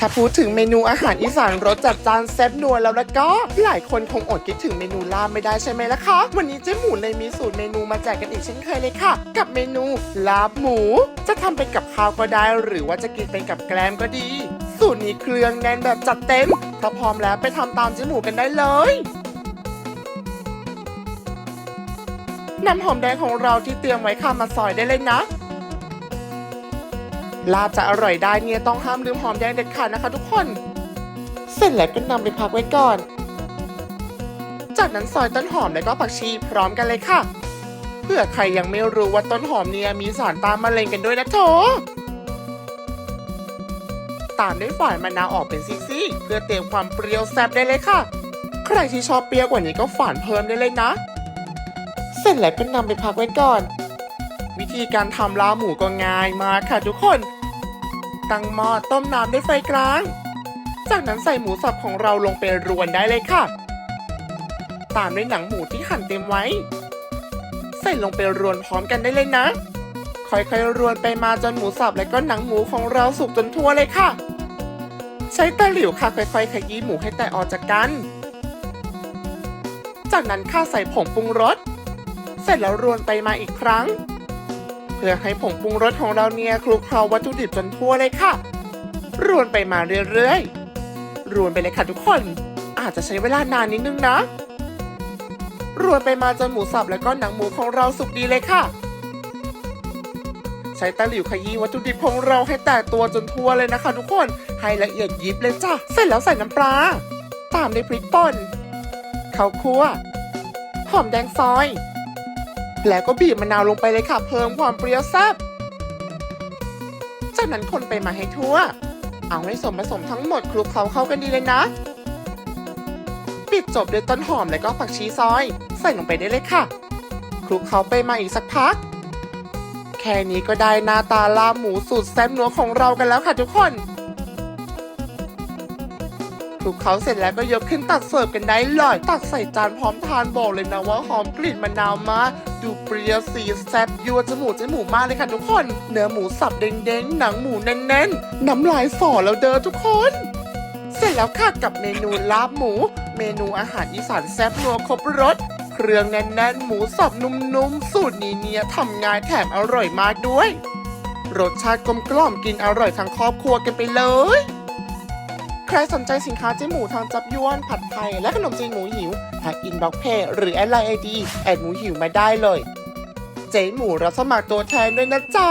ถ้าพูดถึงเมนูอาหารอีสานรสจัดจานแซ่บนัวแล้วแล้วก็ หลายคนคงอดคิดถึงเมนูลาบไม่ได้ใช่ไหมล่ะคะ วันนี้เจ๊หมูเลยมีสูตรเมนูมาแจกกันอีกเช่นเคยเลยค่ะ กับเมนูลาบหมู จะทำเป็นกับข้าวก็ได้ หรือว่าจะกินเป็นกับแกล้มก็ดี สูตรนี้เครื่องแน่นแบบจัดเต็ม ถ้าพร้อมแล้วไปทำตามเจ๊หมูกันได้เลยน้ำหอมแดงของเราที่เตรียมไว้ค่ะมาซอยได้เลยนะ ลาบจะอร่อยได้เนี่ยต้องห้ามลืมหอมแดงเด็ดขาดนะคะทุกคน เสร็จแล้วก็นำไปพักไว้ก่อน จากนั้นซอยต้นหอมแล้วก็ผักชีพร้อมกันเลยค่ะ เพื่อใครยังไม่รู้ว่าต้นหอมเนี่ยมีสารตานมะเร็งกันด้วยนะโถตามด้วยฝานมะนาวออกเป็นซี่ๆเพื่อเตรียมความเปรี้ยวแซ่บได้เลยค่ะ ใครที่ชอบเปรี้ยวกว่านี้ก็ฝานเพิ่มได้เลยนะ เสร็จแล้วก็นำไปพักไว้ก่อน วิธีการทำลาหมูก็ง่ายมากค่ะทุกคน ตั้งหม้อต้มน้ำด้วยไฟกลาง จากนั้นใส่หมูสับของเราลงไปรวนได้เลยค่ะ ตามด้วยหนังหมูที่หั่นเตรียมไว้ ใส่ลงไปรวนพร้อมกันได้เลยนะ ค่อยๆรวนไปมาจนหมูสับและก็หนังหมูของเราสุกจนทั่วเลยค่ะ ใช้ตะหลิวค่ะค่อยๆขยี้หมูให้แตกออกจากกัน จากนั้นข้าใส่ผงปรุงรส เสร็จแล้วรวนไปมาอีกครั้ง เพื่อให้ผงปรุงรสของเราเนี่ยคลุกเคล้าวัตถุดิบจนทั่วเลยค่ะ รวนไปมาเรื่อยๆ รวนไปเลยค่ะทุกคน อาจจะใช้เวลานานนิดนึงนะ รวนไปมาจนหมูสับแล้วก็หนังหมูของเราสุกดีเลยค่ะ ใช้ตะหลิวขยี้วัตถุดิบของเราให้แตกตัวจนทั่วเลยนะคะ ทุกคน ให้ละเอียดยิบเลยจ้ะ เสร็จแล้วใส่น้ำปลา ตามด้วยพริกป่นข้าวคั่ว หอมแดงซอย แล้วก็บีบมะนาวลงไปเลยค่ะ เพิ่มความเปรี้ยวแซ่บจากนั้นคนไปมาให้ทั่ว เอาให้ส่วนผสมทั้งหมดคลุกเคล้าเข้ากันดีเลยนะ ปิดจบด้วยต้นหอมและก็ผักชีซอย ใส่ลงไปได้เลยค่ะ คลุกเคล้าไปมาอีกสักพัก แค่นี้ก็ได้หน้าตาลาหมูสูตรแซ่บนัวของเรากันแล้วค่ะทุกคน ลุกเคล้าเสร็จแล้วก็ยกขึ้นตักเสิร์ฟกันได้เลย ตักใส่จานพร้อมทานบอกเลยนะว่าหอมกลิ่นมะนาวมากดูเปรี้ยวสีแซ่บยัวจมูกจมูกมากเลยค่ะทุกคน เนื้อหมูสับเด้งๆ หนังหมูแน่นๆ น้ำลายสอแล้วเด้อทุกคน เสร็จแล้วค่ะกับเมนูลาบหมู เมนูอาหารอีสานแซ่บนัวครบรสเครื่องแน่นๆ หมูสับนุ่มๆ สูตรนี้เนี่ยทำง่ายแถมอร่อยมากด้วย รสชาติกลมกล่อมกินอร่อยทั้งครอบครัวกันไปเลย ใครสนใจสินค้าเจ๊หมูทางจับยวน ผัดไทย และขนมจีนหมูหิวแท็กอินบ็อกเพจหรือแอดไลน์ไอดีแอดหมูหิวมาได้เลย เจ๊หมูรับสมัครตัวแทนด้วยนะจ๊ะ